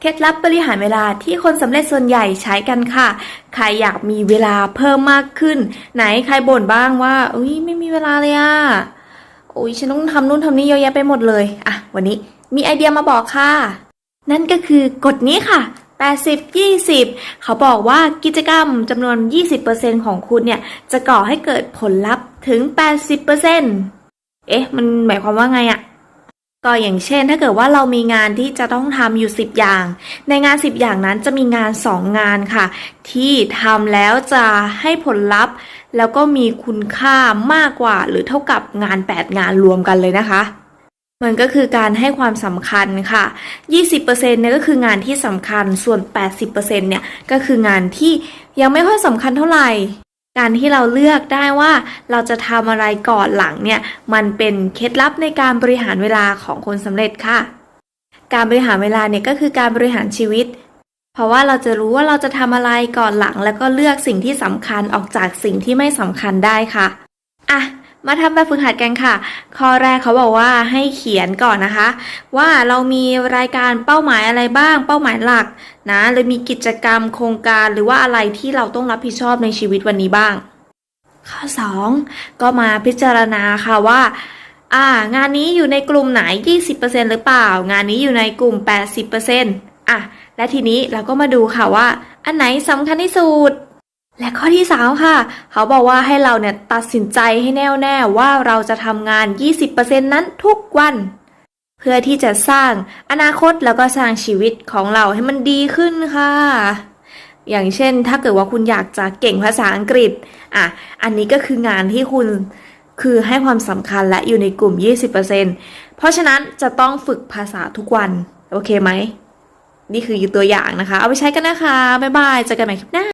เคล็ดลับบริหารเวลาที่คนสำเร็จส่วนใหญ่ใช้กันค่ะ ใครอยากมีเวลาเพิ่มมากขึ้น ไหนใครบ่นบ้างว่าอุ้ยไม่มีเวลาเลยอะอุ้ยฉันต้องทำนู่นทำนี่เยอะแยะไปหมดเลยอะวันนี้มีไอเดียมาบอกค่ะ นั่นก็คือกฎนี้ค่ะ 80 20 เขาบอกว่ากิจกรรมจำนวน 20%ของคุณเนี่ย จะก่อให้เกิดผลลัพธ์ถึง 80%เอ๊ะ มันหมายความว่าไงอะ ก็อย่างเช่นถ้าเกิดว่าเรามีงานที่จะต้องทำอยู่ 10 อย่าง ในงาน 10 อย่างนั้นจะมีงาน 2 งานค่ะ ที่ทำแล้วจะให้ผลลัพธ์ แล้วก็มีคุณค่ามากกว่า หรือเท่ากับงาน 8 งานรวมกันเลยนะคะมันก็คือการให้ความสำคัญค่ะ 20%เนี่ยก็คืองานที่สำคัญ ส่วน 80%เนี่ยก็คืองานที่ยังไม่ค่อยสำคัญเท่าไหร่ การที่เราเลือกได้ว่าเราจะทำอะไรก่อนหลังเนี่ยมันเป็นเคล็ดลับในการบริหารเวลาของคนสำเร็จค่ะ การบริหารเวลาเนี่ยก็คือการบริหารชีวิต เพราะว่าเราจะรู้ว่าเราจะทำอะไรก่อนหลัง แล้วก็เลือกสิ่งที่สำคัญออกจากสิ่งที่ไม่สำคัญได้ค่ะอะมาทำแบบฝึกหัดกันค่ะ ข้อแรกเขาบอกว่าให้เขียนก่อนนะคะ ว่าเรามีรายการเป้าหมายอะไรบ้าง เป้าหมายหลัก นะหรือมีกิจกรรมโครงการหรือว่าอะไรที่เราต้องรับผิดชอบในชีวิตวันนี้บ้าง ข้อ 2 ก็มาพิจารณาค่ะว่าอ่างานนี้อยู่ในกลุ่มไหน 20%หรือเปล่า งานนี้อยู่ในกลุ่ม 80%อะและทีนี้เราก็มาดูค่ะว่า อันไหนสำคัญที่สุดและข้อที่3ค่ะ เขาบอกว่าให้เราเนี่ยตัดสินใจให้แน่วแน่ว่าเราจะทำงาน 20%นั้นทุกวัน เพื่อที่จะสร้างอนาคตแล้วก็สร้างชีวิตของเราให้มันดีขึ้นค่ะ อย่างเช่นถ้าเกิดว่าคุณอยากจะเก่งภาษาอังกฤษอะอันนี้ก็คืองานที่คุณคือให้ความสำคัญและอยู่ในกลุ่ม 20%เพราะฉะนั้นจะต้องฝึกภาษาทุกวัน โอเคไหม นี่คือตัวอย่างนะคะ เอาไปใช้กันนะคะ บ๊ายบายเจอกันใหม่คลิปหน้า